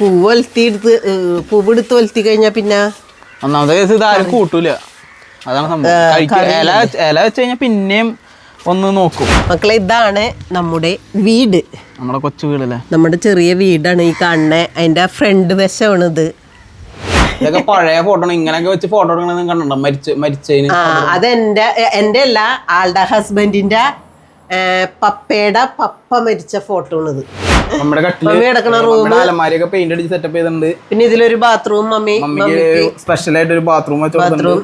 പൂവ് ഒലത്തി എടുത്ത് പൂവ് എടുത്ത് ഒലത്തി കഴിഞ്ഞാൽ പിന്നെ ഒന്നാമത്തെ കേസ് ഇത് ആരും കൂട്ടൂല. അതാണ് സംഭവം. ഇല ഇല വെച്ച് കഴിഞ്ഞാൽ പിന്നെയും ഒന്ന് നോക്കും. മക്കളെ ഇതാണ് നമ്മുടെ വീട്. നമ്മുടെ കൊച്ചു വീടല്ലേ? നമ്മുടെ ചെറിയ വീടാണ് ഈ കാണുന്നത് അതിന്റെ ഫ്രണ്ട് വശമാണ് ഇത് ഇതൊക്കെ പഴയ ഫോട്ടോ ഇങ്ങനെയൊക്കെ വെച്ച് ഫോട്ടോ എടുക്കണമെന്ന് കണ്ടോ മരിച്ച് മരിച്ചതിന് ആ എന്റെ അല്ല ആളുടെ ഹസ്ബൻഡിന്റെ പപ്പയുടെ പപ്പ മരിച്ച ഫോട്ടോ ആണിത്. നമ്മുടെ കട്ടിൽ അലമാരിയൊക്കെ പെയിന്റ് അടിച്ച് സെറ്റപ്പ് ചെയ്തിട്ടുണ്ട്. പിന്നെ ഇതിലൊരു ബാത്റൂം മമ്മി മമ്മിക്ക് സ്പെഷ്യൽ ആയിട്ട് ഒരു ബാത്റൂം ബാത്റൂം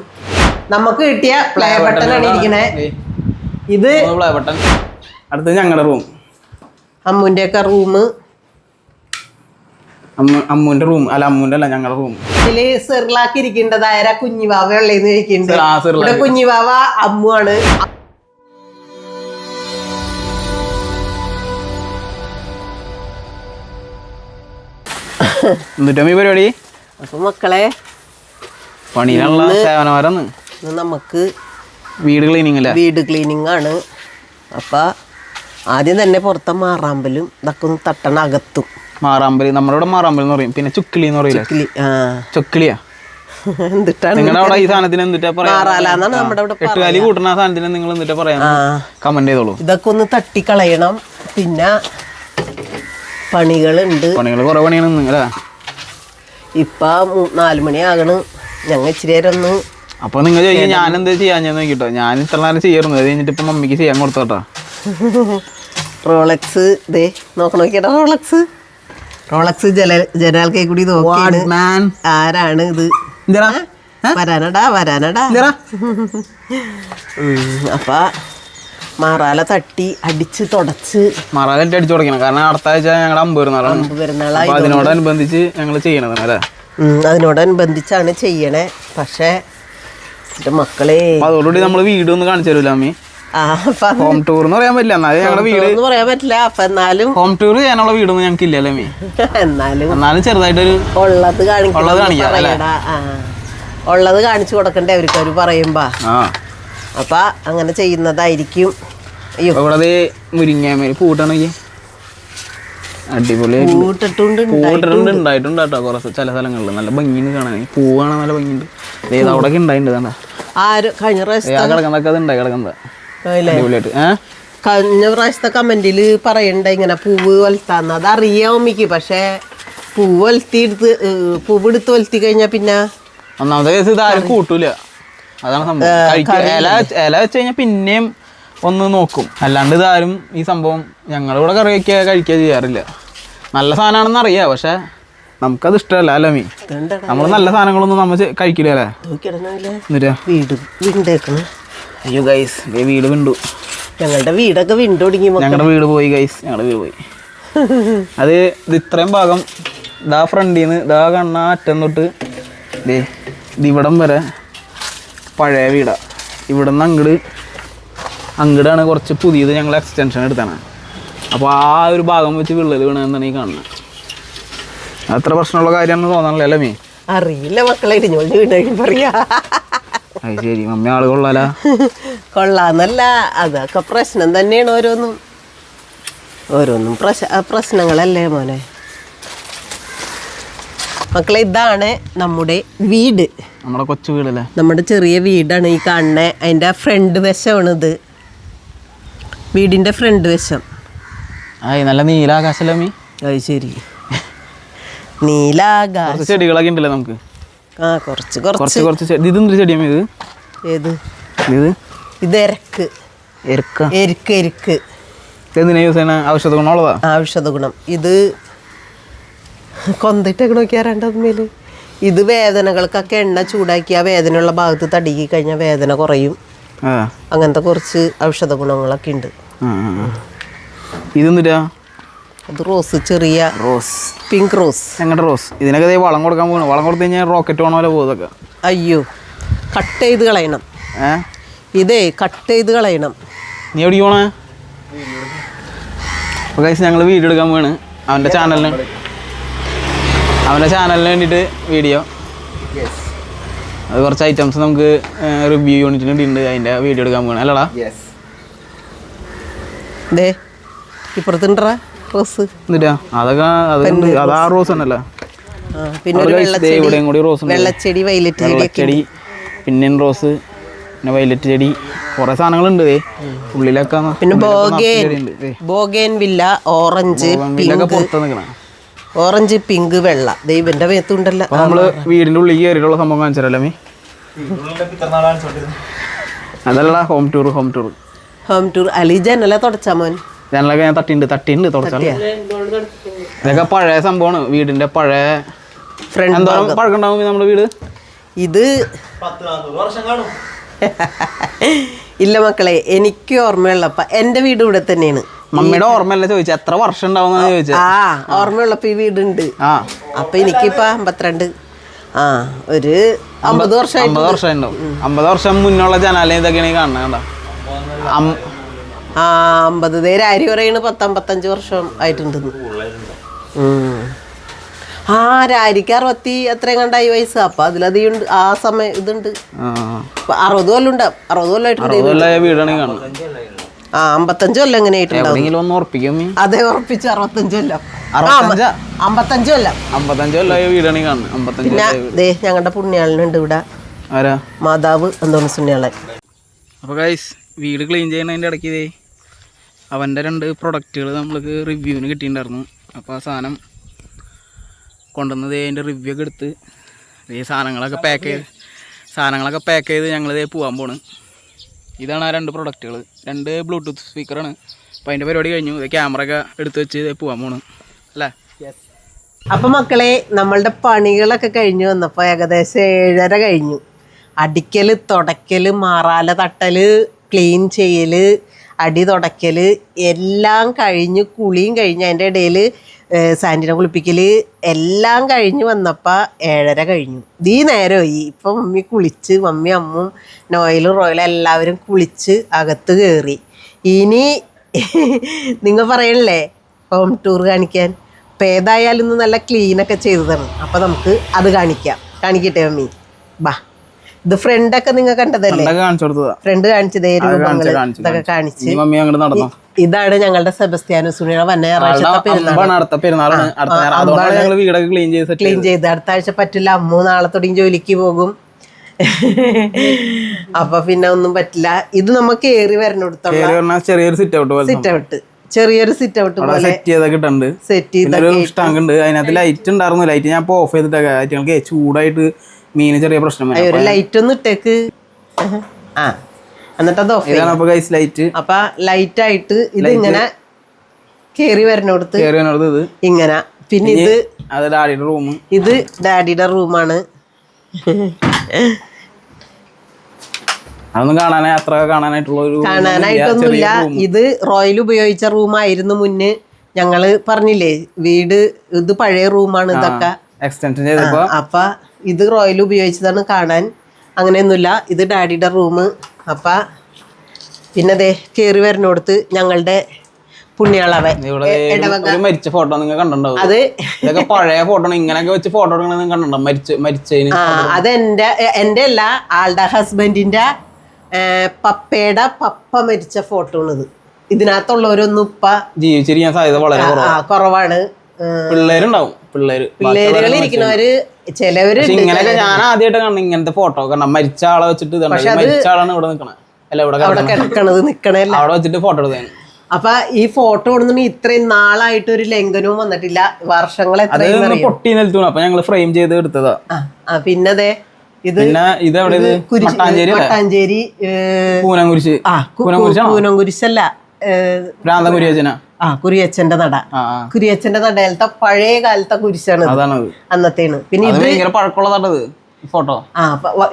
നമുക്ക് കിട്ടിയ പ്ലേ ബട്ടൺ ആണ് ഇരിക്കണേ. ഇത് പ്ലേ ബട്ടൺ അടുത്തത് ഞങ്ങളുടെ റൂം അമ്മുന്റെ ഒക്കെ റൂം അമ്മുവിന്റെ അമ്മൂന്റെ റൂം അല്ല അമ്മുവിന്റെ അല്ല ഞങ്ങളുടെ റൂം ഇതിൽ സെറിലാക്കി ഇരിക്കേണ്ടത് ആരാ? കുഞ്ഞിവാവ ഉള്ളതെന്ന് ചോദിക്കുന്നുണ്ട്. കുഞ്ഞിവാവ അമ്മു എന്നിട്ടും ഈ പരിപാടി? അപ്പൊ മക്കളെ പണിയിലുള്ള സേവനമാരെന്ന്. ഇന്ന് നമുക്ക് വീട് ക്ലീനിങ് അല്ലേ? വീട് ക്ലീനിങ് ആണ്. അപ്പൊ ആദ്യം തന്നെ പുറത്തെ മാറാമ്പലും ഇതൊക്കെ ഒന്ന് തട്ടണ അകത്തും. മാറാമ്പൽ നമ്മളിവിടെ മാറാമ്പൽ എന്ന് പറയും. പിന്നെ ചുക്കിളി എന്ന് പറയില്ല? ചുക്കിളി ആ. ചൊക്കിളിയാ? എന്തിട്ടാണ് നിങ്ങളുടെ അവിടെ ഈ സാധനത്തിന് എന്നിട്ടാ പറയാ? മാറാലാന്നാണ് നമ്മുടെ ഇവിടെ എട്ട് കൂട്ടുന്ന സാധനത്തിന് നിങ്ങൾ എന്നിട്ടാ പറയാൻ കമന്റ് ചെയ്തോളൂ. ഇതൊക്കെ ഒന്ന് തട്ടിക്കളയണം. പിന്നെ പണികളുണ്ട്. പണികൾ കുറെ പണിയാണ് നിങ്ങളെ ഇപ്പൊ നാല് മണിയാകണ് ഞങ്ങൾ ഇച്ചിരി നേരം ഒന്ന് അപ്പൊ നിങ്ങൾ ചോദിക്കും ഞാൻ എന്താ ചെയ്യാൻ ഞാൻ നോക്കിട്ടോ. ഞാൻ ഇത്ര നേരം ചെയ്യാറുണ്ട് അത് കഴിഞ്ഞിട്ട് ഇപ്പൊ മമ്മിക്ക് ചെയ്യാൻ കൊടുത്തോട്ടോ റോളക്സ് ദേ നോക്കണം നോക്കിയാ റോളക്സ്. റോളക്സ് ജല ജനാൽക്കൈ കൂടി നോക്കിയാണ്. ആരാണ് ഇത്? വരാനടാ വരാനടാ. അപ്പ മാറാല തട്ടി അടിച്ച് തുടച്ച്. മറാല തട്ടി അടിച്ചു തുടങ്ങണം കാരണം അടുത്ത ആഴ്ച ഞങ്ങളുടെ അമ്പ് പെരുന്നാളാണ് പെരുന്നാളായി അതിനോടനുബന്ധിച്ച് ഞങ്ങൾ ചെയ്യണതാണ് അല്ലേ? അതിനോടനുബന്ധിച്ചാണ് ചെയ്യണേ. പക്ഷേ മക്കളെ. അതോടുകൂടി നമ്മൾ വീട് ഒന്ന് കാണിച്ചു തരൂല അമ്മി? ഹോം ടൂർ എന്ന് പറയാൻ പറ്റില്ല. എന്നാലും ഞങ്ങളുടെ വീട് എന്ന് പറയാൻ പറ്റില്ല. അപ്പൊ എന്നാലും ഹോം ടൂർ ചെയ്യാനുള്ള വീടൊന്നും ഞങ്ങൾക്ക് ഇല്ലല്ലേ മീ എന്നാലും എന്നാലും ചെറുതായിട്ടൊരു ഉള്ളത് ഉള്ളത് കാണിക്കാം? ഉള്ളത് കാണിച്ചു കൊടുക്കണ്ടേ അവർക്ക് അവർ പറയുമ്പോ? അപ്പൊ അങ്ങനെ ചെയ്യുന്നതായിരിക്കും. ഇവിടെ മുരിങ്ങാമേൽ പൂട്ടാണെങ്കിൽ അടിപൊളി പൂട്ടിട്ടുണ്ട് ഉണ്ടായിട്ടുണ്ട്. കേട്ടോ കുറച്ച് ചില സ്ഥലങ്ങളിൽ നല്ല ഭംഗിയുണ്ട് കാണാൻ. പൂവാണ് നല്ല ഭംഗിയുണ്ട്. ദേ അവിടെ ഒക്കെ ഉണ്ടായിട്ടുണ്ട് കണ്ട? കഴിഞ്ഞ കിടക്കുന്നതൊക്കെ അത് ഉണ്ടായി കിടക്കുന്നത്. അടിപൊളിയായിട്ട്. ഏഹ് കഴിഞ്ഞ പ്രാവശ്യത്തെ കമന്റിൽ പറയണ്ട ഇങ്ങനെ പൂവ് വലുത്താന്ന്. അത് അറിയാം അമ്മയ്ക്ക് പക്ഷേ പൂവ് വലുത്തി എടുത്ത് പൂവ് എടുത്ത് വലുത്തി കഴിഞ്ഞാൽ പിന്നെ ഒന്നാമത്തെ കേസ് ഇത് ആരും കൂട്ടൂല. അതാണ് സംഭവം. ഇല ഇല വെച്ച് കഴിഞ്ഞാൽ പിന്നെയും ഒന്ന് നോക്കും. അല്ലാണ്ട് ഇതാരും ഈ സംഭവം ഞങ്ങളിവിടെ കറി വയ്ക്കുക കഴിക്കുക ചെയ്യാറില്ല. നല്ല സാധനമാണെന്ന് അറിയാം പക്ഷെ നമുക്കത് ഇഷ്ടമല്ല അല്ല മീ. നമ്മൾ നല്ല സാധനങ്ങളൊന്നും നമ്മൾ കഴിക്കില്ല അല്ലേ? വീട് വിണ്ടേക്കണം. അയ്യോ ഗൈസ് വീട് വിണ്ടു. ഞങ്ങളുടെ വീടൊക്കെ വീണ്ട് തുടങ്ങി ഞങ്ങളുടെ വീട് പോയി ഗൈസ് ഞങ്ങളുടെ വീട് പോയി. അത് ഇത് ഇത്രയും ഭാഗം ഇതാ ഫ്രണ്ടിൽ നിന്ന് ഇതാ കണ്ണ അറ്റം തൊട്ട് ഇതിവിടം വരെ പഴയ വീടാണ് ഇവിടെ നിന്ന് അങ്ങട് അങ്ങടാണ് കുറച്ച് പുതിയത് ഞങ്ങൾ എക്സ്റ്റൻഷൻ എടുത്താണ്. അപ്പോൾ ആ ഒരു ഭാഗം വെച്ച് വിള്ളൽ വീണെന്നാണ് ഈ കാണുന്നത് അത്ര പ്രശ്നമുള്ള കാര്യമാണെന്ന് തോന്നണല്ലേ അല്ലേ മീ? അറിയില്ല മക്കളെ പറയാ. അത് ശരി മമ്മി ആൾ കൊള്ളാല? കൊള്ളാന്നല്ല അതൊക്കെ പ്രശ്നം തന്നെയാണ് ഓരോന്നും. ഓരോന്നും പ്രശ പ്രശ്നങ്ങളല്ലേ മോനെ? മക്കളെ ഇതാണ് നമ്മുടെ വീട്. നമ്മുടെ കൊച്ചു വീടല്ലേ? നമ്മുടെ ചെറിയ വീടാണ് ഈ കാണുന്നത് അതിന്റെ ഫ്രണ്ട് വശമാണ് ഇത് വീടിന്റെ ഫ്രണ്ട് വശം. ആയി നല്ല നീലാകാശല്ലേ മീ? അത് ശരി. നീലാകാശം. കുറച്ച് ചെടികളൊക്കെ ഉണ്ടല്ലേ നമുക്ക്? ആ കുറച്ച് കുറച്ച്. കുറച്ച് കുറച്ച് ചെടി. ഇത് എന്തൊരു ചെടിയാ ഇത്? ഏത്? ഇത്? ഇത് എരക്ക്. എരുക്ക. എരുക്ക് എരുക്ക്. എന്തിനാ യൂസ് ചെയ്യണ? ഔഷധ ഗുണമുള്ളതാ? ഔഷധ ഗുണം. ഇത് കൊന്നിട്ടൊക്കെ നോക്കിയാ ഇത് വേദനകൾക്കൊക്കെ എണ്ണ ചൂടാക്കി ആ വേദനയുള്ള ഭാഗത്ത് തടുകി കഴിഞ്ഞാൽ വേദന കുറയും. അങ്ങനത്തെ കുറച്ച് ഔഷധ ഗുണങ്ങളൊക്കെ ഉണ്ട്. ഇതെന്തിട്ടാ? അത് റോസ് ചെറിയ റോസ്. Pink rose. ഞങ്ങളുടെ റോസ്. ഇതിനൊക്കെ വളം കൊടുക്കാൻ പോകണം വളം കൊടുത്തു കഴിഞ്ഞാൽ റോക്കറ്റ് പോണ പോലെ പോകുന്നതൊക്കെ അയ്യോ കട്ട് ചെയ്ത് കളയണം. ഏ? ഇതേ കട്ട് ചെയ്ത് കളയണം. നീ എവിടെ പോണേ? അപ്പോൾ കഴിച്ച് ഞങ്ങൾ വീഡിയോ എടുക്കാൻ പോവാണ്. അവന്റെ ചാനലിന് അവന്റെ ചാനലിന് വേണ്ടിയിട്ട് വീഡിയോ. അത് കുറച്ച് ഐറ്റംസ് നമുക്ക് റിവ്യൂ യൂണിറ്റിന് ഉണ്ട് അതിന്റെ വീഡിയോ എടുക്കാൻ പോകണം അല്ലടാ? ദേ ഇപ്പുറത്തുണ്ടറ റോസ്. എന്നിട്ടാ അതൊക്കെ അത്. ആ റോസ്. തന്നെയല്ലേ പിന്നെ ഒരു വെള്ളച്ചെടി. കൂടി റോസ് ഉണ്ട്. വെള്ളച്ചെടി വൈലറ്റ് ചെടി പിന്നെ റോസ് പിന്നെ വയലറ്റ് ചെടി കുറെ സാധനങ്ങളുണ്ട് ദേ. ഉള്ളിലൊക്കെ പിന്നെ ബോഗേൻ bougainvillea orange orange pink വെള്ള. ദൈവന്റെ മേത്തുണ്ടല്ലോ നമ്മൾ വീടിന്റെ ഉള്ളിൽ കയറിയിട്ടുള്ള സംഭവം കാണിച്ചാലോ മീ? അതല്ല home tour home tour home tour Ali ജനല തുടച്ചാ മോൻ? ജനലൊക്കെ ഞാൻ തട്ടിണ്ട് തട്ടിണ്ട് തുടച്ചാൽ ഇതൊക്കെ പഴയ സംഭവമാണ് വീടിന്റെ പഴയ ഫ്രണ്ട് എന്തോരം പഴക്കണ്ടാവും നമ്മുടെ വീട്? ഇത് ഇല്ല മക്കളെ എനിക്ക് ഓർമ്മയുള്ളപ്പ എന്റെ വീട് ഇവിടെ തന്നെയാണ്. മമ്മിയുടെ ഓർമ്മയല്ല ചോദിച്ചു? എത്ര വർഷം ഉണ്ടാവും ആ ഓർമ്മയുള്ളപ്പോ ഈ വീടുണ്ട്. ആ. അപ്പൊ എനിക്കിപ്പോ അമ്പത്തിരണ്ട്. ആ ഒരു അമ്പത് വർഷം അമ്പത് വർഷം ഉണ്ടാവും അമ്പത് വർഷം മുന്നുള്ള ജനാലയം ഇതൊക്കെയാണ് കാണുന്നത് കണ്ട? ആ അമ്പത് പേര് ആര് പറയണ്? പത്തമ്പത്തഞ്ച് വർഷം ആയിട്ടുണ്ട്. ആ രാരിക്ക് അറുപത്തി ഈ കണ്ടായി വയസ്സ്? അപ്പൊ അതിലധികം ഉണ്ട് ആ സമയം ഇതുണ്ട്. അറുപത് കൊല്ലം ഉണ്ട് അറുപത് കൊല്ലമായിട്ടുണ്ട് ഈ ആ അമ്പത്തഞ്ച് കൊല്ലം എങ്ങനെ ആയിട്ടുണ്ടാവും? അതെ ഉറപ്പിച്ച് അറുപത്തഞ്ച് കൊല്ലം. അമ്പത്തഞ്ച് കൊല്ലം. അമ്പത്തഞ്ച് കൊല്ലമായ വീടാണ് കാണുന്നത്. പിന്നെ ദേ ഞങ്ങളുടെ പുണ്യാളിനുണ്ട് ഇവിടെ. മാതാവ് എന്തോന്ന് സുണ്യാളൻ അപ്പോൾ ഗൈസ് വീട് ക്ലീൻ ചെയ്യുന്നതിന്റെ ഇടയ്ക്ക് ഇതേ അവന്റെ രണ്ട് പ്രൊഡക്റ്റുകൾ നമ്മൾക്ക് റിവ്യൂവിന് കിട്ടിയിട്ടുണ്ടായിരുന്നു. അപ്പോൾ ആ സാധനം കൊണ്ടുവന്നത് അതിന്റെ റിവ്യൂ ഒക്കെ എടുത്ത് ഈ സാധനങ്ങളൊക്കെ പാക്ക് ചെയ്ത് സാധനങ്ങളൊക്കെ പാക്ക് ചെയ്ത് ഞങ്ങൾ ഇതേ പോകാൻ പോണ്. ഇതാണ് ആ രണ്ട് പ്രൊഡക്റ്റുകൾ രണ്ട് ബ്ലൂടൂത്ത് സ്പീക്കറാണ് അപ്പോൾ അതിന്റെ പരിപാടി കഴിഞ്ഞു. ഇത് ക്യാമറ ഒക്കെ എടുത്ത് വെച്ച് ഇതേ പോകാൻ പോണ്. അല്ലേ? അപ്പം മക്കളെ നമ്മളുടെ പണികളൊക്കെ കഴിഞ്ഞു വന്നപ്പോൾ ഏകദേശം ഏഴര കഴിഞ്ഞു. അടിക്കൽ തുടയ്ക്കൽ മാറാല തട്ടൽ ക്ലീൻ ചെയ്യൽ അടി തുടയ്ക്കൽ എല്ലാം കഴിഞ്ഞ് കുളിയും കഴിഞ്ഞ് അതിന്റെ ഇടയിൽ സാൻഡിനെ കുളിപ്പിക്കൽ എല്ലാം കഴിഞ്ഞ് വന്നപ്പോൾ ഏഴര കഴിഞ്ഞു. ഈ നേരമായി ഇപ്പം മമ്മി കുളിച്ച് മമ്മി അമ്മും നോയലും റോയലും എല്ലാവരും കുളിച്ച് അകത്ത് കയറി ഇനി നിങ്ങൾ പറയണില്ലേ ഹോം ടൂർ കാണിക്കാൻ? അപ്പം ഏതായാലും ഇന്ന് നല്ല ക്ലീനൊക്കെ ചെയ്തതാണ്. അപ്പം നമുക്ക് അത് കാണിക്കാം. കാണിക്കട്ടെ മമ്മി? ബാ. ഇത് ഫ്രണ്ടൊക്കെ നിങ്ങൾ കണ്ടതല്ലേ? ഫ്രണ്ട് കാണിച്ചതേ കാണിച്ചു, ഇതൊക്കെ നടന്നോ? ഇതാണ് ഞങ്ങളുടെ സെബസ്ത്യാനോ സുനിയുടെ വന്ന ഞായറാഴ്ച. ക്ലീൻ ചെയ്ത് അടുത്ത ആഴ്ച പറ്റില്ല. അമ്മു നാളെ തുടങ്ങി ജോലിക്ക് പോകും. അപ്പൊ പിന്നെ ഒന്നും പറ്റില്ല. ഇത് നമുക്ക് ഏറി വരണം ചെറിയൊരു സിറ്റ് ഔട്ട് സിറ്റ് ഔട്ട് ചെറിയൊരു സിറ്റ് ഔട്ട് പോലെ സെറ്റ് ചെയ്തൊക്കെ ഇട്ടുണ്ട്. സെറ്റ് ചെയ്ത സ്റ്റാങ്ക് ഉണ്ട്. അതിനകത്ത് ലൈറ്റ് ഉണ്ടായിരുന്നു. ലൈറ്റ് ഞാൻ ഇപ്പോൾ ഓഫ് ചെയ്തിട്ടൊക്കെ ചൂടായിട്ട് മീന് ചെറിയ പ്രശ്നം വരും. ഒരു ലൈറ്റ് ഒന്ന് ഇട്ടേക്ക്. ആ എന്നിട്ട് അത് ഓഫ് ഇതാണ് അപ്പൊ ഗൈസ് ലൈറ്റ് അപ്പൊ ലൈറ്റ് ആയിട്ട് ഇത് ഇങ്ങനെ കേറി വരണോടത്ത് കയറി വന്നത് ഇത്. ഇങ്ങനെ. പിന്നെ ഇത് അത് ഡാഡിയുടെ റൂം ഇത് ഡാഡിയുടെ റൂമാണ് അതൊന്നും കാണാനായി അത്ര കാണാനായിട്ടുള്ള ഒരു കാണാനായിട്ടൊന്നുമില്ല. ഇത് റോയൽ ഉപയോഗിച്ച റൂമായിരുന്നു മുന്നേ. ഞങ്ങൾ പറഞ്ഞില്ലേ വീട് ഇത് പഴയ റൂമാണ് ഇതൊക്കെ. എക്സ്റ്റൻഷൻ ചെയ്തപ്പോ അപ്പൊ ഇത് റോയൽ ഉപയോഗിച്ചതാണ് കാണാൻ. അങ്ങനെയൊന്നുമില്ല ഇത് ഡാഡിയുടെ റൂം അപ്പ പിന്നെ അതെ കേറി വരുന്നോടത്ത് ഞങ്ങളുടെ പുണ്യാളവൻ. മരിച്ച ഫോട്ടോ നിങ്ങൾ കണ്ടിട്ടുണ്ടാവും. അത് ഇതൊക്കെ പഴയ ഫോട്ടോ ഇങ്ങനെയൊക്കെ വെച്ച് ഫോട്ടോ എടുക്കണത് നിങ്ങൾ കണ്ടിട്ടുണ്ടോ? മരിച്ച മരിച്ചതിന് ആ എന്റെ എന്റെ അല്ല ആളുടെ ഹസ്ബൻഡിന്റെ പപ്പയുടെ പപ്പ മരിച്ച ഫോട്ടോ ആണിത്. ഇതിനകത്തുള്ളവരൊന്നും ഇപ്പ ജീവിച്ചിരിക്കാൻ സാധ്യത വളരെ കുറവാണ്. പിള്ളേരുണ്ടാവും. പിള്ളേര് പിള്ളേരുകൾ ഇരിക്കുന്നവര് ചിലവര് ഇങ്ങനെയൊക്കെ ഞാൻ ആദ്യമായിട്ട് കാണുന്നത്. ഇങ്ങനത്തെ ഫോട്ടോ കാരണം മരിച്ച ആളെ വെച്ചിട്ട്. മരിച്ച ആളാണ് ഇവിടെ നിൽക്കണത് അല്ല ഇവിടെ അവിടെ കിടക്കണത്. അവിടെ വെച്ചിട്ട് ഫോട്ടോ എടുത്തത് അപ്പൊ ഈ ഫോട്ടോ ഇടുന്ന ഇത്രയും നാളായിട്ട് ഒരു ലംഘനവും വന്നിട്ടില്ല. വർഷങ്ങൾ അത് പൊട്ടി നിലത്തു അപ്പൊ ഞങ്ങൾ ഫ്രെയിം ചെയ്ത് എടുത്തതാ. പിന്നെ ദേ ഇത്? ഇത് മട്ടാഞ്ചേരി പൂനംകുരിശ് പൂനംകുരിശല്ല ഏ, ഭ്രാന്തം കുരിയച്ചന ആ കുരിയച്ചന്റെ നട. കുരിയച്ചന്റെ നടയിലത്തെ പഴയ കാലത്തെ കുരിശാണ് അന്നത്തേണ്. പിന്നെ പഴക്കുള്ള പഴക്കമുള്ളതാട്ടത് ഫോട്ടോ. ആ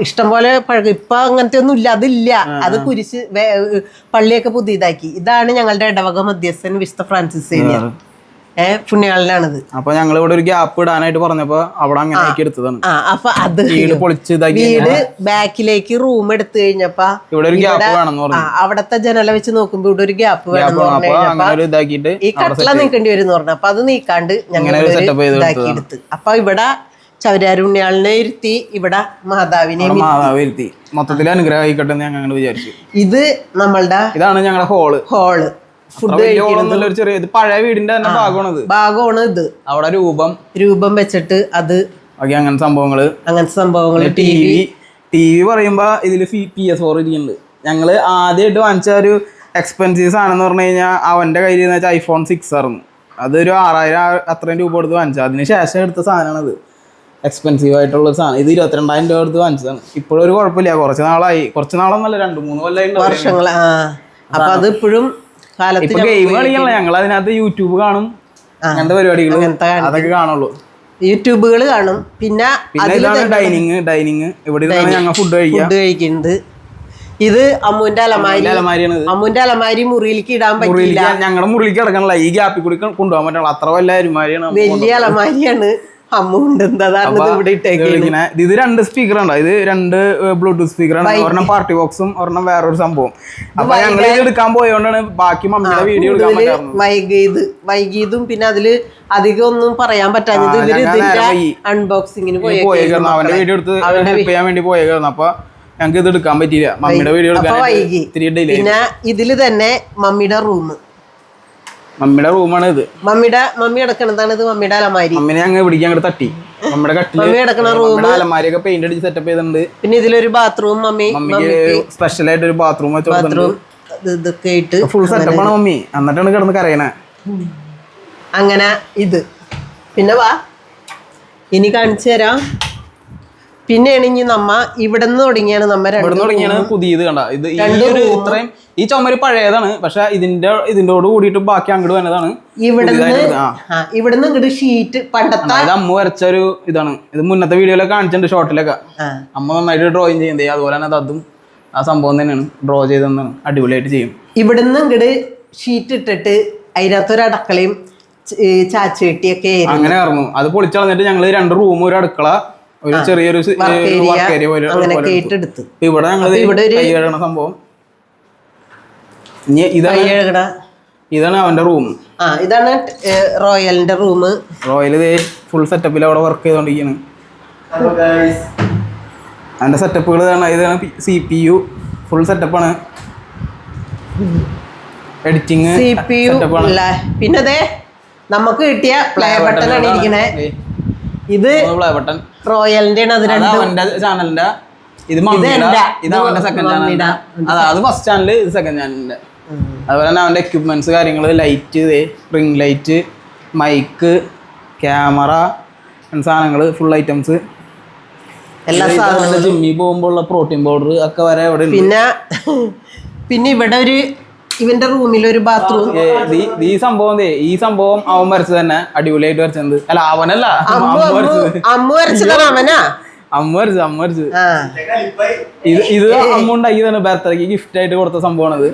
ഇഷ്ടംപോലെ പഴക്കം. ഇപ്പൊ അങ്ങനത്തെ ഒന്നും ഇല്ല അതില്ല. അത് കുരിശ് പള്ളിയൊക്കെ പുതിയതാക്കി. ഇതാണ് ഞങ്ങളുടെ ഇടവക മധ്യസ്ഥൻ വിശുദ്ധ ഫ്രാൻസിസ് സേവിയർ പുണ്യാളനാണിത് അപ്പൊ ഞങ്ങൾ ഇവിടെ ഒരു ഗ്യാപ്പ് ഇടാനായിട്ട് പറഞ്ഞപ്പോ അവിടെ അങ്ങനെ ആക്കി എടുത്തതാണ്. ആ അപ്പൊ അത് വീട് പൊളിച്ച് ഇതാക്കി വീട് ബാക്കിലേക്ക് റൂം എടുത്തു കഴിഞ്ഞപ്പോ ഇവിടെ ഒരു ഗ്യാപ്പ് വേണമെന്ന് ആ പറഞ്ഞു അവിടത്തെ ജനല വെച്ച് നോക്കുമ്പോ ഇവിടെ ഒരു ഗ്യാപ്പ് വേണം. ഈ കട്ടില നീക്കേണ്ടി വരും പറഞ്ഞു. അപ്പൊ അത് നീക്കാണ്ട് ഞങ്ങൾ ഇതാക്കി എടുത്ത്. അപ്പൊ ഇവിടെ ചവരാരുണ്യാളിനെ ഇരുത്തി ഇവിടെ മാതാവിനെ മാതാവ് ഇരുത്തി. മൊത്തത്തിൽ അനുഗ്രഹം ആയിക്കട്ടെ എന്ന് ഞങ്ങൾ വിചാരിച്ചു. ഇത് നമ്മളുടെ ഇതാണ് ഞങ്ങളുടെ ഹോൾ ഹോൾ ഒരു ചെറിയ ഇത്. പഴയ വീടിന്റെ തന്നെ ഭാഗമാണ് ഭാഗമാണ് ഇത്. അവിടെ രൂപം. രൂപം വെച്ചിട്ട് അത് അങ്ങനത്തെ അങ്ങനെ സംഭവങ്ങൾ. അങ്ങനത്തെ സംഭവങ്ങൾ ടി വി. T V. പറയുമ്പോ ഇതിൽ പി എസ് ഫോർ ഇരിക്കുന്നുണ്ട്. ഞങ്ങൾ ആദ്യമായിട്ട് വാങ്ങിച്ച ഒരു എക്സ്പെൻസീവ് ആണെന്ന് പറഞ്ഞു കഴിഞ്ഞാൽ അവന്റെ കയ്യിൽ നിന്ന് വെച്ചാൽ ഐഫോൺ സിക്സ് ആയിരുന്നു. അതൊരു ആറായിരം അത്രയും രൂപ കൊടുത്ത് വാങ്ങിച്ചത്. അതിന് ശേഷം എടുത്ത സാധനമാണത്. എക്സ്പെൻസീവ് ആയിട്ടുള്ള സാധനം. ഇത് ഇരുപത്തിരണ്ടായിരം രൂപ കൊടുത്ത് വാങ്ങിച്ചതാണ്. ഇപ്പോഴും ഒരു കുഴപ്പമില്ല. കുറച്ച് നാളായി. കുറച്ച് നാളൊന്നല്ല രണ്ട് മൂന്ന് കൊല്ലം. വർഷങ്ങൾ അപ്പൊ അത് ഇപ്പോഴും ഇപ്പൊ ഗെയിം കളിക്കണല്ലോ? ഞങ്ങൾ അതിനകത്ത് യൂട്യൂബ് കാണും. അങ്ങനത്തെ പരിപാടികൾ അതൊക്കെ കാണുള്ളൂ. യൂട്യൂബുകൾ കാണും. പിന്നെ ഡൈനിങ് ഡൈനിങ് ഇവിടെ ഞങ്ങൾ ഫുഡ് ഫുഡ് കഴിക്കുന്നുണ്ട്. ഇത് അമ്മുന്റെ അലമാരി. അലമാരിയാണ് അമ്മുവിന്റെ അമ്മുന്റെ അലമാരി മുറിയിലേക്ക് ഇടാൻ പറ്റില്ല ഞങ്ങളുടെ മുറിയിലേക്ക് കിടക്കണല്ല? ഈ ഗ്യാപ്പിൽ കൂടി കൊണ്ടുപോകാൻ പറ്റുള്ളൂ അത്ര വല്ല അലമാരിയാണ് വലിയ അലമാരിയാണ്. ഇത് രണ്ട് സ്പീക്കർ ഉണ്ടോ ഇത് രണ്ട് ബ്ലൂടൂത്ത് സ്പീക്കറാണ് ഒരെണ്ണം പാർട്ടി ബോക്സും ഒരെണ്ണം വേറൊരു സംഭവം അപ്പൊ ഞങ്ങൾ ഇത് എടുക്കാൻ പോയോണ്ടാണ് ബാക്കി മമ്മിയുടെ വീഡിയോ എടുക്കാൻ വൈകിയത്. വൈകിയതും പിന്നെ അതിൽ അധികം ഒന്നും പറയാൻ പറ്റാഞ്ഞത് ഇവർ ഇതിന്റെ. അൺബോക്സിങ്ങിന് പോയേക്കായിരുന്നു അവന്റെ വീഡിയോ എടുത്ത് ഹെൽപ്പ് ചെയ്യാൻ വേണ്ടി പോയേക്കായിരുന്നു. അപ്പൊ ഞങ്ങൾക്ക് ഇത് എടുക്കാൻ പറ്റിയില്ല. മമ്മിയുടെ വീഡിയോ എടുക്കാൻ പിന്നെ ഇതിൽ തന്നെ മമ്മിയുടെ റൂം മമ്മിയുടെ റൂമാണ് ഇത്. മമ്മിയുടെ മമ്മി അടക്കണതാണ് ഇത്? മമ്മിയുടെ അലമാരി. മമ്മിനെ അങ്ങ് പിടിക്കാൻ അങ്ങോട്ട് തട്ടി. നമ്മുടെ കട്ടിൽ മമ്മി അടക്കണ റൂം അലമാരി അലമാരിയൊക്കെ പെയിന്റ് അടിച്ച് സെറ്റപ്പ് ചെയ്തിട്ടുണ്ട്. പിന്നെ ഇതിലൊരു ബാത്റൂം മമ്മി മമ്മിക്ക് സ്പെഷ്യൽ ആയിട്ട് ഒരു ബാത്റൂം ബാത്റൂം ഇതൊക്കെ ഫുൾ സെറ്റപ്പാണ് മമ്മി. എന്നിട്ടാണ് കിടന്ന് കരയണേ. അങ്ങനെ ഇത്. പിന്നെ വാ. ഇനി കാണിച്ചു തരാം. പിന്നെയാണ് ഇനി നമ്മ ഇവിടെ നിന്ന് തുടങ്ങിയാണ് നമ്മ ഇവിടെ തുടങ്ങിയാണ് പുതിയത് കണ്ട. ഇത് ഈ ഒരു ഇത്രയും ഈ ചുമര് പഴയതാണ്. പക്ഷെ ഇതിന്റെ ഇതിന്റോട് കൂടിയിട്ട് ബാക്കി അങ്ങോട്ട് വന്നതാണ്. ഇവിടെ പുതിയതായിട്ട് ആ. ആ ഇവിടെ നിന്ന് ഇങ്ങോട്ട് ഷീറ്റ് പണ്ടത്തെ ഇത് അമ്മ വരച്ച ഒരു ഇതാണ്. ഇത് മുന്നത്തെ വീഡിയോയിലൊക്കെ കാണിച്ചിട്ടുണ്ട് ഷോർട്ടിലൊക്കെ അമ്മ നന്നായിട്ട് ഡ്രോയിങ് ചെയ്യുന്നത് അതുപോലെ തന്നെ അതും ആ സംഭവം തന്നെയാണ്. ഡ്രോ ചെയ്തെന്നാണ് അടിപൊളിയായിട്ട് ചെയ്യും. ഇവിടുന്ന് ഇങ്ങോട്ട് ഷീറ്റ് ഇട്ടിട്ട് അതിനകത്തൊരു അടക്കളയും ച- ഈ ചാച്ചുവെട്ടിയൊക്കെ ആയിരുന്നു. അങ്ങനെ ഇറങ്ങും അത് പൊളിച്ചളഞ്ഞിട്ട് ഞങ്ങൾ രണ്ട് റൂമും ഒരു അടുക്കള ഒരു ചെറിയൊരു വർക്ക് ഏരിയ പോലെ ഇവിടെ ഞങ്ങൾ സംഭവം. ഇതാണ് ഇതാണ് അവന്റെ റൂം. ആ ഇതാണ് റോയലിന്റെ റൂം റോയൽ ഫുൾ സെറ്റപ്പിൽ അവിടെ വർക്ക് ചെയ്തോണ്ടിരിക്കുകയാണ് അതിന്റെ സെറ്റപ്പുകൾ ഇതാണ് ഇതാണ് സി പി യു ഫുൾ സെറ്റപ്പാണ് എഡിറ്റിംഗ് സി പി യു പിന്നെ അതെ നമുക്ക് കിട്ടിയ പ്ലേ ബട്ടൺ ആണ് ഇരിക്കണേ. ഇത് ബട്ടൺ റോയലിന്റെ ചാനലിന്റെ ഇത് മമ്മിയുടെ. ഇത് അവന്റെ സെക്കൻഡ്. ചാനലിന്റെ അതാ അത് ഫസ്റ്റ് ചാനൽ ഇത് സെക്കൻഡ് ചാനലിന്റെ അതുപോലെ തന്നെ അവന്റെ എക്യുപ്മെന്റ്സ് കാര്യങ്ങൾ light ring light mic camera സാധനങ്ങൾ ഫുൾ ഐറ്റംസ് എല്ലാ സാധനങ്ങളും. ജിമ്മിൽ പോകുമ്പോൾ ഉള്ള പ്രോട്ടീൻ പൗഡർ ഒക്കെ വരെ ഇവിടെ പിന്നെ പിന്നെ ഇവിടെ ഒരു ഇവന്റെ റൂമിൽ ഒരു ബാത്റൂം ഈ- സംഭവം ഈ സംഭവം അവൻ വരച്ചത് തന്നെ അടിപൊളിയായിട്ട് വരച്ചത്. അല്ല അവനല്ല അമ്മു അമ്മ അമ്മു വരച്ചത്. അമ്മു വരച്ചതാണ് അവനാ? അമ്മ വരച്ചു അമ്മ വരച്ചു ഇത് ഇത് അമ്മ തന്നെ ബർത്ത്ഡേക്ക് ഗിഫ്റ്റ് ആയിട്ട് കൊടുത്ത സംഭവമാണ്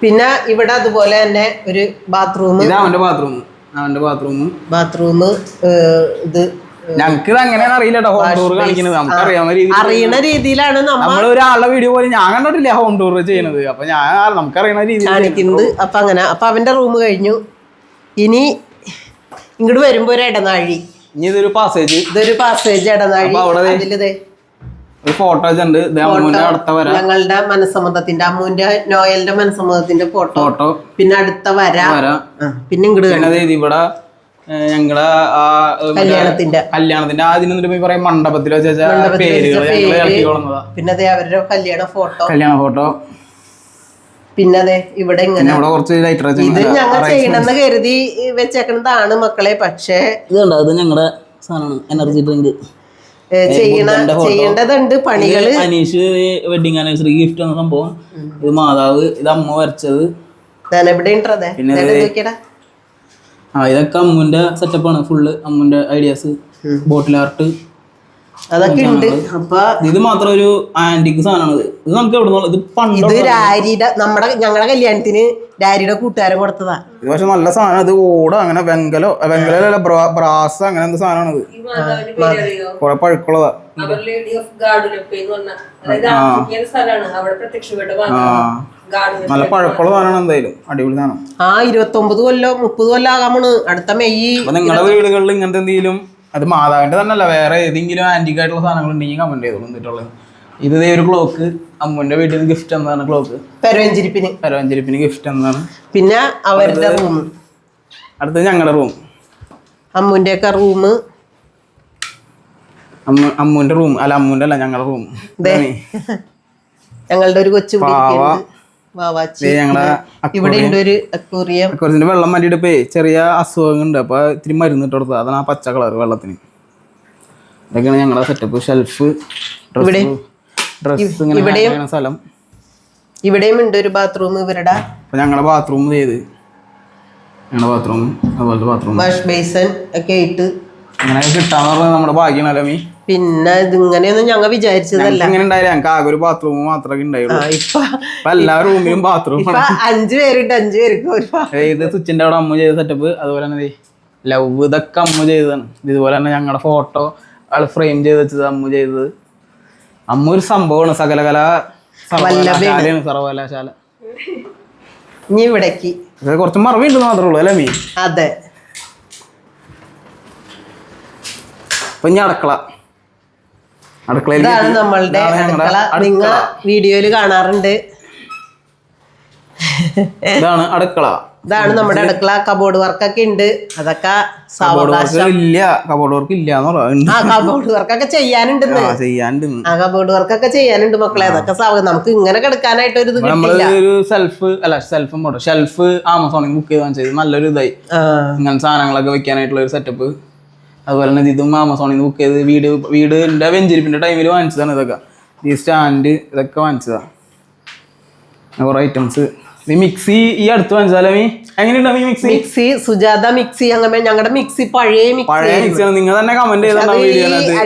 പിന്നെ ഇവിടെ അതുപോലെ തന്നെ ഒരു ബാത്റൂം ഇത് അവന്റെ ബാത്റൂം അവന്റെ ബാത്റൂം ബാത്റൂം ഇത് ഞങ്ങക്ക് ഇത് അങ്ങനെയാണ് അറിയില്ല കേട്ടോ ഹോം ടൂർ കാണിക്കുന്നത് നമുക്ക് അറിയാവുന്ന രീതി അറിയുന്ന രീതിയിലാണ് നമ്മ നമ്മൾ ഒരാളുടെ വീഡിയോ പോലും ഞാൻ കണ്ടിട്ടില്ല ഹോം ടൂർ ചെയ്യുന്നത് അപ്പൊ ഞാൻ നമുക്ക് അറിയുന്ന രീതിയിൽ കാണിക്കുന്നത് അപ്പൊ അങ്ങനെ അപ്പൊ അവന്റെ റൂം കഴിഞ്ഞു. ഇനി ഇങ്ങോട്ട് വരുമ്പോ ഒരു ഇടനാഴി. ഇനി ഇതൊരു പാസേജ് ഇതൊരു പാസേജ് ഇടനാഴി. അവിടെ ഒരു ഫോട്ടോ ഉണ്ട്. അടുത്ത വര. ഞങ്ങളുടെ മനസ്സമ്മതത്തിന്റെ അമ്മുന്റെ നോയലിന്റെ മനസ്സമ്മതത്തിന്റെ ഫോട്ടോ ഫോട്ടോ പിന്നെ അടുത്ത വര. പിന്നെ ഇങ്ങോട്ട് ഇവിടെ ഞങ്ങളെ ആ കല്യാണത്തിന്റെ. കല്യാണത്തിന്റെ ആദ്യം എന്നിട്ട് പറയാം മണ്ഡപത്തിൽ വെച്ച മണ്ഡപത്തിൽ വെച്ച പേരുകൾ ഞങ്ങൾ. പിന്നെ അതെ അവരുടെ കല്യാണ ഫോട്ടോ. കല്യാണ ഫോട്ടോ. പിന്നെ അതെ ഇവിടെ ഇങ്ങനെ ഇവിടെ കുറച്ച് ലൈറ്റർ ഇത് ഞങ്ങൾ ചെയ്യണമെന്ന് കരുതി വെച്ചേക്കണതാണ് മക്കളെ പക്ഷേ ഇതുണ്ട് അത് ഞങ്ങളുടെ സാധനമാണ് എനർജി ഡ്രിങ്ക് ചെയ്യണ ചെയ്യേണ്ടതുണ്ട് പണികൾ. അനീഷ് വെഡിങ് ആനിവേഴ്സറി ഗിഫ്റ്റ് എന്ന സംഭവം. ഇത് മാതാവ് ഇത് അമ്മ വരച്ചത്. ഞാൻ എവിടെ ഉണ്ടതെ പിന്നെ നോക്കിയടാ. ആ ഇതൊക്കെ അമ്മുന്റെ സെറ്റപ്പാണ് ഫുള്ള് അമ്മുന്റെ ഐഡിയാസ് ബോട്ടിൽ ആർട്ട് അതൊക്കെ ഉണ്ട്. അപ്പൊ ഇത് മാത്രം ഒരു ആന്റിക് സാധനമാണ് ഇത്. നമുക്ക് എവിടെ ഇത് പണ്ട് ഇത് രാരിയുടെ നമ്മുടെ ഞങ്ങളുടെ കല്യാണത്തിന് രാരിയുടെ കൂട്ടുകാരൻ കൊടുത്തതാ. ഇത് പക്ഷെ നല്ല സാധനം ഇത് ഓട അങ്ങനെ വെങ്കലോ വെങ്കലല്ല ബ്രാസ് അങ്ങനെ എന്ത് സാധനമാണ് ഇത്. കുറെ പഴുക്കുള്ളതാ. അവർ ലേഡി ഓഫ് ഗാർഡുലപ്പ എന്ന് പറഞ്ഞ അതായത് ആഫ്രിക്കൻ സ്ഥലമാണ്. അവിടെ പ്രത്യക്ഷപ്പെട്ട് നല്ല പഴക്കമുള്ള സാധനമാണ് എന്തായാലും. അടിപൊളി സാധനം. ആ ഇരുപത്തൊമ്പത് കൊല്ലം മുപ്പത് കൊല്ലം ആകാമാണ്. അടുത്ത മെയ് നിങ്ങളുടെ വീടുകളിൽ ഇങ്ങനത്തെ എന്തെങ്കിലും അത് മാതാവിന്റെ തന്നെ അല്ല വേറെ ഏതെങ്കിലും ആന്റിക് ആയിട്ടുള്ള സാധനങ്ങൾ ഉണ്ടെങ്കിൽ കമന്റ് ചെയ്തു എന്നിട്ടുള്ളത് ഇത് ഇതേ ഒരു ക്ലോക്ക് അമ്മുന്റെ വീട്ടിൽ നിന്ന് ഗിഫ്റ്റ് എന്താണ് ക്ലോക്ക് പെരവഞ്ചിരിപ്പിന്. പരവഞ്ചിരിപ്പിന് ഗിഫ്റ്റ് എന്താണ് പിന്നെ അവരുടെ റൂം അടുത്തത് ഞങ്ങളുടെ റൂം അമ്മുന്റെ ഒക്കെ റൂം അമ്മ അമ്മുന്റെ റൂം അല്ല അമ്മുന്റെ അല്ല ഞങ്ങളുടെ റൂം ഞങ്ങളുടെ ഒരു കൊച്ചു പാവ. വാവാച്ചി ഇവിടെ ഉണ്ട് ഒരു അക്കൂറിയം കുറച്ചിന്റെ വെള്ളം മാറ്റിയിട്ട് ഇപ്പേ ചെറിയ അസുഖങ്ങളുണ്ട്. അപ്പൊ ഇത്തിരി മരുന്ന് ഇട്ട് കൊടുത്തത് അതാണ് ആ പച്ച കളർ വെള്ളത്തിന്. ഇതൊക്കെയാണ് ഞങ്ങളുടെ സെറ്റപ്പ് ഷെൽഫ് ഇവിടെ? ഡ്രസ് ഇങ്ങനെ സ്ഥലം. ഇവിടെയും ഉണ്ട് ഒരു ബാത്റൂം ഇവരുടെ. ഞങ്ങളുടെ ബാത്റൂം ചെയ്ത് ഞങ്ങളുടെ ബാത്റൂം അതുപോലത്തെ ബാത്റൂം വാഷ് ബേസൻ ഒക്കെ ആയിട്ട് അങ്ങനെ കിട്ടാന്ന് നമ്മുടെ ഭാഗ്യമാണല്ലോ മീ. പിന്നെ ഇതിങ്ങനെയൊന്നും ഞങ്ങൾ വിചാരിച്ചതല്ല. ഇങ്ങനെ ഉണ്ടായില്ല. ഞങ്ങൾക്ക് ആകെ ഒരു ബാത്റൂം മാത്രമേ ഉണ്ടായുള്ളൂ. ഇപ്പൊ എല്ലാ റൂമിലും ബാത്റൂം അഞ്ചു പേരുണ്ട്. അഞ്ചു പേർക്ക് ഇത് സ്വിച്ചിന്റെ അവിടെ അമ്മ ചെയ്ത സെറ്റപ്പ് അതുപോലെ തന്നെ ലവ് ഇതൊക്കെ അമ്മ ചെയ്തതാണ്. ഇതുപോലെ തന്നെ ഞങ്ങളുടെ ഫോട്ടോ ആൾ ഫ്രെയിം ചെയ്ത് വെച്ചത് അമ്മ ചെയ്തത്. അമ്മ ഒരു സംഭവമാണ്. സകലകല സർവകലാശാലയാണ് സർവകലാശാല. ഇനി ഇവിടേക്ക്. കുറച്ച് മറവിണ്ടെന്ന് മാത്രമേ ഉള്ളൂ അല്ലേ മീ? അതെ. അപ്പൊ ഇനി അടുക്കള. അടുക്കളയിലാണ് നമ്മളുടെ അടുക്കള. നിങ്ങൾ വീഡിയോയിൽ കാണാറുണ്ട്. ഇതാണ് അടുക്കള. ഇതാണ് നമ്മുടെ അടുക്കള. കബോർഡ് വർക്കൊക്കെ ഉണ്ട്. അതൊക്കെ കബോർഡ് സാവകാശം. വർക്ക് ഇല്ല. കബോർഡ് വർക്ക് ഇല്ല എന്ന് പറയുന്നുണ്ട്. ആ കബോർഡ് വർക്കൊക്കെ ചെയ്യാനുണ്ട് ആ ചെയ്യാണ്ട് ആ കബോർഡ് വർക്കൊക്കെ ചെയ്യാനുണ്ട് മക്കളെ. അതൊക്കെ സാവകാശം നമുക്ക് ഇങ്ങനെ കിടക്കാനായിട്ട് ഒരു ഇത് നമ്മൾ കിട്ടില്ല ഒരു സെൽഫ് അല്ല സെൽഫ് ഷെൽഫ് ആമസോണിൽ ബുക്ക് ചെയ്ത് വാങ്ങിച്ചത്. നല്ലൊരു ഇതായി. ആ. ഇങ്ങനെ സാധനങ്ങളൊക്കെ വെക്കാനായിട്ടുള്ള ഒരു സെറ്റപ്പ് അതുപോലെ തന്നെ ഇതും ആമസോണിൽ നിന്ന് ബുക്ക് ചെയ്ത് വീട് വീടിന്റെ വെഞ്ചരിപ്പിന്റെ ടൈമിൽ വാങ്ങിച്ചതാണ് ഇതൊക്കെ. ഈ സ്റ്റാൻഡ് ഇതൊക്കെ വാങ്ങിച്ചതാണ് കുറേ ഐറ്റംസ് ഈ മിക്സി ഈ അടുത്ത് വാങ്ങിച്ചാലോ മീ? എങ്ങനെയുണ്ടാവും ഈ മിക്സി മിക്സി സുജാത മിക്സി അങ്ങനെ ഞങ്ങളുടെ മിക്സി പഴയ മിക്സി പഴയ മിക്സിയാണ് നിങ്ങൾ തന്നെ കമന്റ് ചെയ്താണ്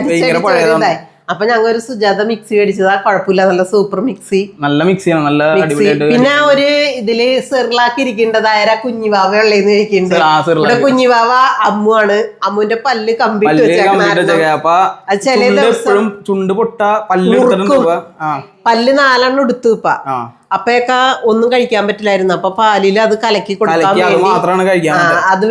ഭയങ്കര പഴയതാണ്. അപ്പൊ ഞങ്ങൾ ഒരു സുജാത മിക്സി മേടിച്ചതാ. കുഴപ്പമില്ല നല്ല സൂപ്പർ മിക്സി നല്ല മിക്സിയാണ് നല്ല പിന്നെ ഒരു ഇതിൽ സെറിലാക്കി ഇരിക്കേണ്ടതായ കുഞ്ഞിവാവ ഉള്ളതെന്ന് ചോദിക്കുന്നുണ്ട്. ഇവിടെ കുഞ്ഞിവാവ അമ്മുവാണ്. അമ്മുവിന്റെ പല്ല് കമ്പിട്ട് വെച്ചേക്കണ ചില ചുണ്ട് ദിവസം ചുണ്ട് പൊട്ട പല്ല് പല്ല് നാലെണ്ണം എടുത്തു ഇപ്പ. അപ്പയൊക്കെ ഒന്നും കഴിക്കാൻ പറ്റില്ലായിരുന്നു. അപ്പൊ പാലിൽ അത് കലക്കി കൊടുക്കാൻ വേണ്ടി അത്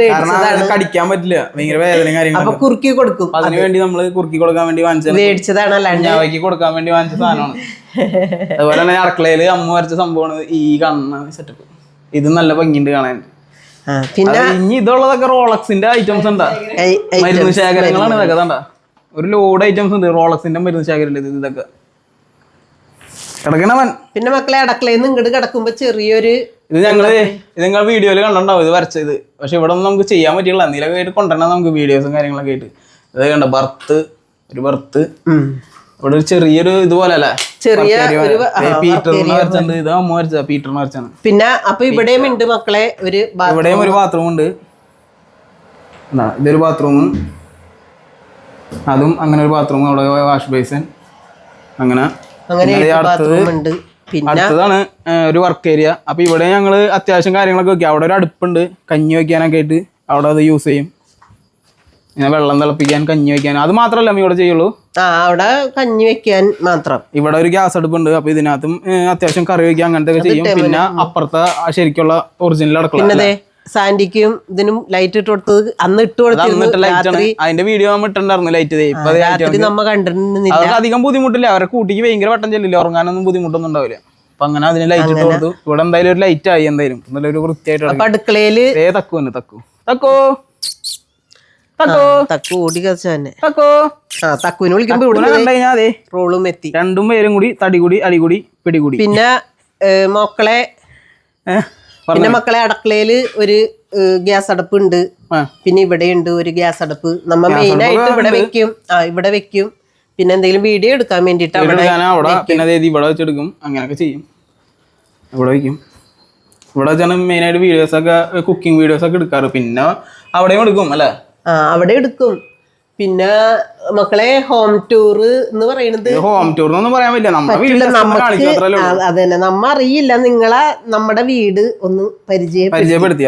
കടിക്കാൻ പറ്റില്ല. ഭയങ്കര വേദന അപ്പൊ കുറുക്കി കൊടുക്കും. അതിന് വേണ്ടി നമ്മൾ കുറുക്കി കൊടുക്കാൻ വേണ്ടി മേടിച്ചതാണ് അല്ലാണ്ട് കൊടുക്കാൻ വേണ്ടി വാങ്ങിച്ച സാധനമാണ്. അതുപോലെ തന്നെ അടുക്കളയിൽ അമ്മ വരച്ച സംഭവമാണ് ഈ കാണുന്ന സെറ്റപ്പ് ഇത് നല്ല ഭംഗിയുണ്ട് കാണാൻ. പിന്നെ ഇനി ഇതുള്ളതൊക്കെ റോളക്സിന്റെ ഐറ്റംസ് ഉണ്ടാ? മരുന്ന് ശേഖരങ്ങളാണ് ഇതൊക്കെ ഒരു ലോഡ് ഐറ്റംസ് ഉണ്ട്. റോളക്സിന്റെ മരുന്ന് ശേഖരം ഇത് ഇതൊക്കെ. കിടക്കണവൻ പിന്നെ മക്കളെ അടക്കളയിൽ നിന്ന് ഇങ്ങോട്ട് കിടക്കുമ്പോ ചെറിയൊരു ഇത് ഞങ്ങൾ ഇത് നിങ്ങൾ വീഡിയോയിൽ കണ്ടുണ്ടാവും ഇത് വരച്ചത്. പക്ഷെ ഇവിടെ ഒന്നും നമുക്ക് ചെയ്യാൻ പറ്റില്ല എന്തെങ്കിലും ആയിട്ട് കൊണ്ടുവരണം നമുക്ക് വീഡിയോസും കാര്യങ്ങളൊക്കെ ആയിട്ട്. ഇത് കണ്ട ബർത്ത് ഒരു ബർത്ത് ഇവിടെ ഒരു ചെറിയൊരു ഇതുപോലെ അല്ലേ? ചെറിയ പീറ്റർ പീറ്ററിന് വരച്ചിട്ടുണ്ട് ഇത് അമ്മ വരച്ചതാ പീറ്ററിന് വരച്ചാണ് പിന്നെ അപ്പൊ ഇവിടെയും ഉണ്ട് മക്കളെ ഒരു ഇവിടെയും ഒരു ബാത്റൂം ഉണ്ട്. എന്താ ഇതൊരു ബാത്റൂം അതും അങ്ങനെ ഒരു ബാത്റൂം അവിടെ വാഷ് ബേസിൻ അങ്ങനെ. അങ്ങനെ പിന്നെ ദേ ബാത്റൂം ഉണ്ട്. പിന്നെ അടുത്തതാണ് ഒരു വർക്ക് ഏരിയ അപ്പൊ ഇവിടെ ഞങ്ങൾ അത്യാവശ്യം കാര്യങ്ങളൊക്കെ വെക്കും. അവിടെ ഒരു അടുപ്പുണ്ട്. കഞ്ഞി വെക്കാനൊക്കെ ആയിട്ട് അവിടെ അത് യൂസ് ചെയ്യും. ഇങ്ങനെ വെള്ളം തിളപ്പിക്കാൻ കഞ്ഞി വെക്കാൻ. അത് മാത്രമല്ല ഇവിടെ ചെയ്യുള്ളൂ. ആ അവിടെ കഞ്ഞി വെക്കാൻ മാത്രം. ഇവിടെ ഒരു ഗ്യാസ് അടുപ്പുണ്ട്. അപ്പൊ ഇതിനകത്തും അത്യാവശ്യം കറി വെക്കാൻ അങ്ങനത്തെ ഒക്കെ ചെയ്യും. പിന്നെ അപ്പുറത്തെ ശരിക്കുള്ള ഒറിജിനൽ അടുക്കള. സാൻഡിക്കും ഇതിനും ലൈറ്റ് ഇട്ട് കൊടുത്തത് അന്ന് ഇട്ട് കൊടുത്തിരുന്നു അതിന്റെ വീഡിയോ നമ്മൾ ഇട്ടുണ്ടായിരുന്നു ലൈറ്റ് നമ്മ കണ്ടിരുന്നില്ല. അധികം ബുദ്ധിമുട്ടില്ല. അവരെ കൂട്ടിക്ക് ഭയങ്കര വട്ടം ചെല്ലില്ല. ഉറങ്ങാനൊന്നും ബുദ്ധിമുട്ടൊന്നും ഉണ്ടാവില്ല. അപ്പൊ അങ്ങനെ അതിന് ലൈറ്റ് ഇട്ട് കൊടുത്തു. ഇവിടെ എന്തായാലും ഒരു ലൈറ്റ് ആയി എന്തായാലും. നല്ലൊരു വൃത്തിയായിട്ട്. അടുക്കളയിൽ ദേ തക്കു തന്നെ തക്കു. തക്കോ. തക്കോ. ഓടി തന്നെ. തക്കോ. ആ തക്കുവിനെ വിളിക്കുമ്പോ റോളും എത്തി. രണ്ടും പേരും കൂടി തടികൂടി അടികൂടി പിടികൂടി പിന്നെ ഏ, മക്കളെ പിന്നെ മക്കളെ അടുക്കളയിൽ ഒരു ഗ്യാസ് അടപ്പ് ഉണ്ട് പിന്നെ ഇവിടെ ഉണ്ട് ഒരു ഗ്യാസ് അടപ്പ്. നമ്മ മെയിൻ ആയിട്ട് ഇവിടെ വെക്കും. ആ ഇവിടെ വെക്കും. പിന്നെ എന്തെങ്കിലും വീഡിയോ എടുക്കാൻ വേണ്ടിട്ട് പിന്നെ ഇവിടെ വെച്ചെടുക്കും. അങ്ങനെയൊക്കെ ചെയ്യും. ഇവിടെ വെക്കും. ഇവിടെ വെച്ചാണ് മെയിനായിട്ട് വീഡിയോസ് ഒക്കെ കുക്കിംഗ് വീഡിയോസ് ഒക്കെ എടുക്കാറ്. പിന്നെ അവിടെയും എടുക്കും അല്ലേ? ആ അവിടെ എടുക്കും. പിന്നെ മക്കളെ ഹോം ടൂർ എന്ന് പറയുന്നത് ഹോം ടൂർ എന്നൊന്നും പറയാൻ പറ്റില്ല. നമ്മുടെ അതന്നെ. നമ്മ അറിയില്ല. നിങ്ങളെ നമ്മുടെ വീട് ഒന്ന് പരിചയം പരിചയപ്പെടുത്തി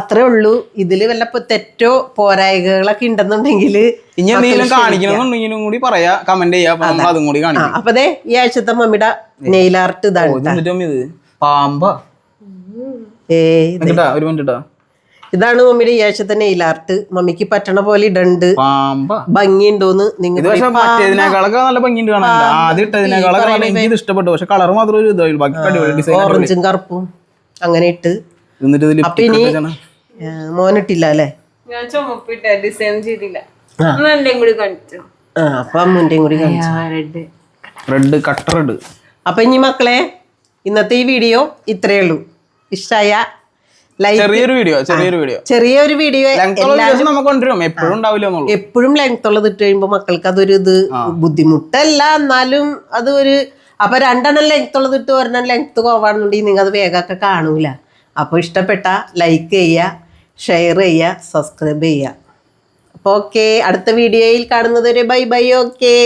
അത്രേ ഉള്ളൂ. ഇതിൽ വല്ല തെറ്റോ പോരായകളൊക്കെ ഉണ്ടെന്നുണ്ടെങ്കിൽ ഇനി എന്തെങ്കിലും കാണിക്കണമെന്നുണ്ടെങ്കിലും കൂടി പറയാ. കമന്റ് ചെയ്യാ. നമ്മൾ അതും. കൂടി കാണിക്കാം. അപ്പൊ ദേ ഈ ആഴ്ചത്തെ മമ്മിയുടെ നെയിൽ ആർട്ട് ഇതാണ് പാമ്പാ. ഏ ഒരു മിനിറ്റ് ഇതാണ് മമ്മിയുടെ ഈ തന്നെ നെയിൽ ആർട്ട് മമ്മിക്ക് പറ്റണ പോലെ ഇടണ്ട്. ഭംഗിയുണ്ടോന്ന് നിങ്ങൾ മറ്റേതിനേക്കാളൊക്കെ നല്ല ഭംഗിയുണ്ട് കാണാൻ. ആദ്യം ഇട്ടതിനേക്കാളൊക്കെ നല്ല എനിക്ക് ഇത് ഇഷ്ടപ്പെട്ടു. പക്ഷെ കളർ മാത്രം ഒരു ഇതായി. ബാക്കി ഓറഞ്ചും കറുപ്പും അങ്ങനെ ഇട്ട്. അപ്പൊ ഇനി മോനിട്ടില്ല അല്ലേ? ഞാൻ ചുമപ്പിട്ട ഡിസൈൻ ചെയ്തില്ല. കൂടി കാണിച്ചു? ആ അപ്പൊ അമ്മൂന്റെയും കൂടി കാണിച്ചു. റെഡ് റെഡ് കട്ടർ റെഡ് അപ്പൊ ഇനി മക്കളെ ഇന്നത്തെ ഈ വീഡിയോ ഇത്രയേ ഉള്ളൂ. ഇഷ്ടായ ചെറിയൊരു വീഡിയോ ചെറിയൊരു വീഡിയോ ചെറിയൊരു വീഡിയോ നമുക്ക് കൊണ്ടുവരും. എപ്പോഴും ഉണ്ടാവില്ല എപ്പോഴും ലെങ്ത് ഉള്ളത് ഇട്ട് കഴിയുമ്പോൾ മക്കൾക്ക് അതൊരു ഇത് ബുദ്ധിമുട്ടല്ല. എന്നാലും അത് ഒരു അപ്പൊ രണ്ടെണ്ണം ലെങ്ത് ഉള്ളത് ഇട്ട് ഒരെണ്ണം ലെങ്ത് കുറവാണെന്നുണ്ടെങ്കിൽ നിങ്ങൾ അത് വേഗമൊക്കെ കാണൂല. അപ്പോൾ ഇഷ്ടപ്പെട്ട ലൈക്ക് ചെയ്യുക ഷെയർ ചെയ്യുക സബ്സ്ക്രൈബ് ചെയ്യുക. അപ്പോൾ ഓക്കെ അടുത്ത വീഡിയോയിൽ കാണുന്നത് ഒരു ബൈ ബൈ ഓക്കേ